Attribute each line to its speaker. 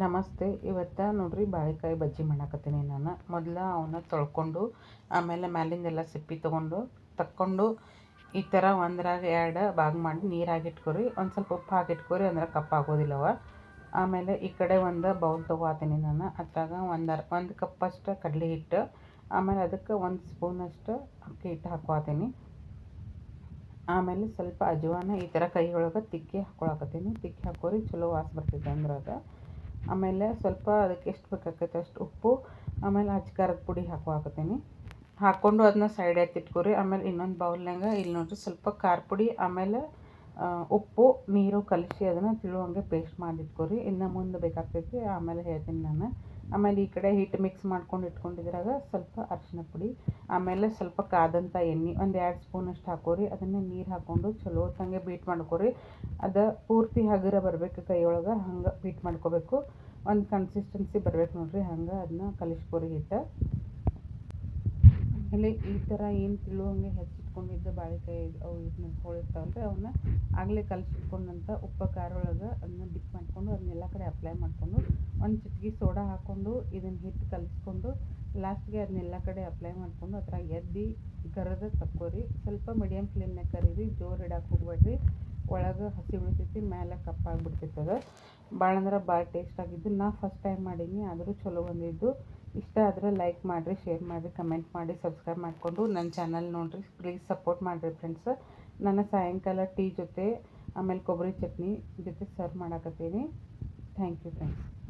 Speaker 1: ನಮಸ್ತೆ. ಇವತ್ತು ನೋಡ್ರಿ ಬಾಳೆಕಾಯಿ ಬಜ್ಜಿ ಮಾಡಾಕತ್ತೀನಿ ನಾನು. ಮೊದಲು ಅವನ್ನ ತೊಳ್ಕೊಂಡು, ಆಮೇಲೆ ಮ್ಯಾಲಿಂದೆಲ್ಲ ಸಿಪ್ಪಿ ತೊಗೊಂಡು, ತಕ್ಕೊಂಡು ಈ ಥರ ಒಂದ್ರಾಗ ಎರಡು ಭಾಗ ಮಾಡಿ ನೀರಾಗಿ ಇಟ್ಕೊರಿ. ಒಂದು ಸ್ವಲ್ಪ ಉಪ್ಪು ಹಾಕಿಟ್ಕೊರಿ ಅಂದ್ರೆ ಕಪ್ಪಾಗೋದಿಲ್ಲವ ಆಮೇಲೆ ಈ ಕಡೆ ಒಂದು ಬೌಲ್ ತೊಗೋತೀನಿ ನಾನು. ಅದ್ರಾಗ ಒಂದು ಒಂದು ಕಪ್ಪಷ್ಟು ಕಡಲೆ ಹಿಟ್ಟು, ಆಮೇಲೆ ಅದಕ್ಕೆ ಒಂದು ಸ್ಪೂನಷ್ಟು ಅಕ್ಕಿ ಹಿಟ್ಟು ಹಾಕೋತೀನಿ. ಆಮೇಲೆ ಸ್ವಲ್ಪ ಅಜವಾನ ಈ ಥರ ಕೈ ಒಳಗೆ ತಿಕ್ಕಿ ಹಾಕೊಳಕತ್ತೀನಿ. ತಿಕ್ಕಿ ಹಾಕೋರಿ, ಚಲೋ ವಾಸ ಬರ್ತೈತೆ ಅಂದ್ರಾಗ ಆಮೇಲೆ ಸ್ವಲ್ಪ ಅದಕ್ಕೆ ಎಷ್ಟು ಬೇಕಾಗೈತೆ ಅಷ್ಟು ಉಪ್ಪು, ಆಮೇಲೆ ಅಚ್ಕಾರದ ಪುಡಿ ಹಾಕುವಾಕತ್ತೀನಿ ಹಾಕ್ಕೊಂಡು ಅದನ್ನ ಸೈಡ್ ಎತ್ತಿಟ್ಕೊರಿ ಆಮೇಲೆ ಇನ್ನೊಂದು ಬೌಲ್ನಾಗ ಇಲ್ಲಿ ನೋಡಿರಿ ಸ್ವಲ್ಪ ಖಾರ ಪುಡಿ, ಆಮೇಲೆ ಉಪ್ಪು, ನೀರು ಕಲಸಿ ಅದನ್ನು ತಿಳುವಂಗೆ ಪೇಸ್ಟ್ ಮಾಡಿಟ್ಕೊರಿ ಇನ್ನು ಮುಂದೆ ಬೇಕಾಗ್ತೈತಿ, ಆಮೇಲೆ ಹೇಳ್ತೀನಿ ನಾನು. ಆಮೇಲೆ ಈ ಕಡೆ ಹಿಟ್ಟು ಮಿಕ್ಸ್ ಮಾಡ್ಕೊಂಡು ಇಟ್ಕೊಂಡಿದ್ರಾಗ ಸ್ವಲ್ಪ ಅರಿಶಿನ ಪುಡಿ, ಆಮೇಲೆ ಸ್ವಲ್ಪ ಕಾದಂಥ ಎಣ್ಣೆ, ಒಂದು ಎರಡು ಸ್ಪೂನಷ್ಟು ಹಾಕೋರಿ. ಅದನ್ನು ನೀರು ಹಾಕ್ಕೊಂಡು ಚಲೋ ತಂಗೆ ಬೀಟ್ ಮಾಡ್ಕೊರಿ. ಅದು ಪೂರ್ತಿ ಹಗುರ ಬರಬೇಕು ಕೈಯೊಳಗೆ, ಹಂಗೆ ಬೀಟ್ ಮಾಡ್ಕೋಬೇಕು. ಒಂದು ಕನ್ಸಿಸ್ಟೆನ್ಸಿ ಬರ್ಬೇಕು ನೋಡಿರಿ, ಹಂಗೆ ಅದನ್ನ ಕಲಿಸ್ಕೊರಿ ಹಿಟ್ಟು. ಆಮೇಲೆ ಈ ಥರ ಏನು ತಿಳುವಂಗೆ ಹೆಚ್ಚಿಟ್ಕೊಂಡಿದ್ದ ಬಾಳೆಕಾಯಿ ಅವು ಇದನ್ನ ಹೋಳಿರ್ತಾವಲ್ಲ ರೀ ಅವನ್ನ ಆಗಲೇ ಕಲಸಿಟ್ಕೊಂಡಂಥ ಉಪ್ಪು, ಖಾರ ಒಳಗೆ ಅದನ್ನ ಡಿಪ್ ಮಾಡಿಕೊಂಡು ಅದನ್ನೆಲ್ಲ ಕಡೆ ಅಪ್ಲೈ ಮಾಡಿಕೊಂಡು ಒಂದು ಚಿಟಿಕೆ ಸೋಡಾ ಹಾಕ್ಕೊಂಡು ಇದನ್ನು ಹಿಟ್ಟು ಕಲಿಸ್ಕೊಂಡು ಲಾಸ್ಟ್ಗೆ ಅದನ್ನೆಲ್ಲ ಕಡೆ ಅಪ್ಲೈ ಮಾಡಿಕೊಂಡು ಅದರ ಎದ್ದು ಗರದ ತಕ್ಕೋರಿ. ಸ್ವಲ್ಪ ಮೀಡಿಯಮ್ ಫ್ಲೇಮ್ನಾಗ ಕರೀರಿ, ಜೋರು ಇಡಕ್ಕೆ ಹೋಗ್ಬೇಡ್ರಿ. ಒಳಗೆ ಹಸಿ ಬಿಡ್ತೈತಿ ಮೇಲೆ ಅದು. ಭಾಳ ಅಂದ್ರೆ ಭಾಳ ಟೇಸ್ಟ್ ಆಗಿದ್ದು. ನಾ ಫಸ್ಟ್ ಟೈಮ್ ಮಾಡೀನಿ, ಆದರೂ ಚಲೋ ಬಂದಿದ್ದು. ಇಷ್ಟ ಆದರೆ ಲೈಕ್ ಮಾಡಿರಿ ಶೇರ್ ಮಾಡಿರಿ ಕಮೆಂಟ್ ಮಾಡಿ ಸಬ್ಸ್ಕ್ರೈಬ್ ಮಾಡಿಕೊಂಡು ನನ್ನ ಚಾನಲ್ ನೋಡಿರಿ. ಪ್ಲೀಸ್ ಸಪೋರ್ಟ್ ಮಾಡಿರಿ ಫ್ರೆಂಡ್ಸ್ ನನ್ನ ಸಾಯಂಕಾಲ ಟೀ ಜೊತೆ, ಆಮೇಲೆ ಕೊಬ್ಬರಿ ಚಟ್ನಿ ಜೊತೆ ಸರ್ವ್ ಮಾಡಕತ್ತೀನಿ. Thank you friends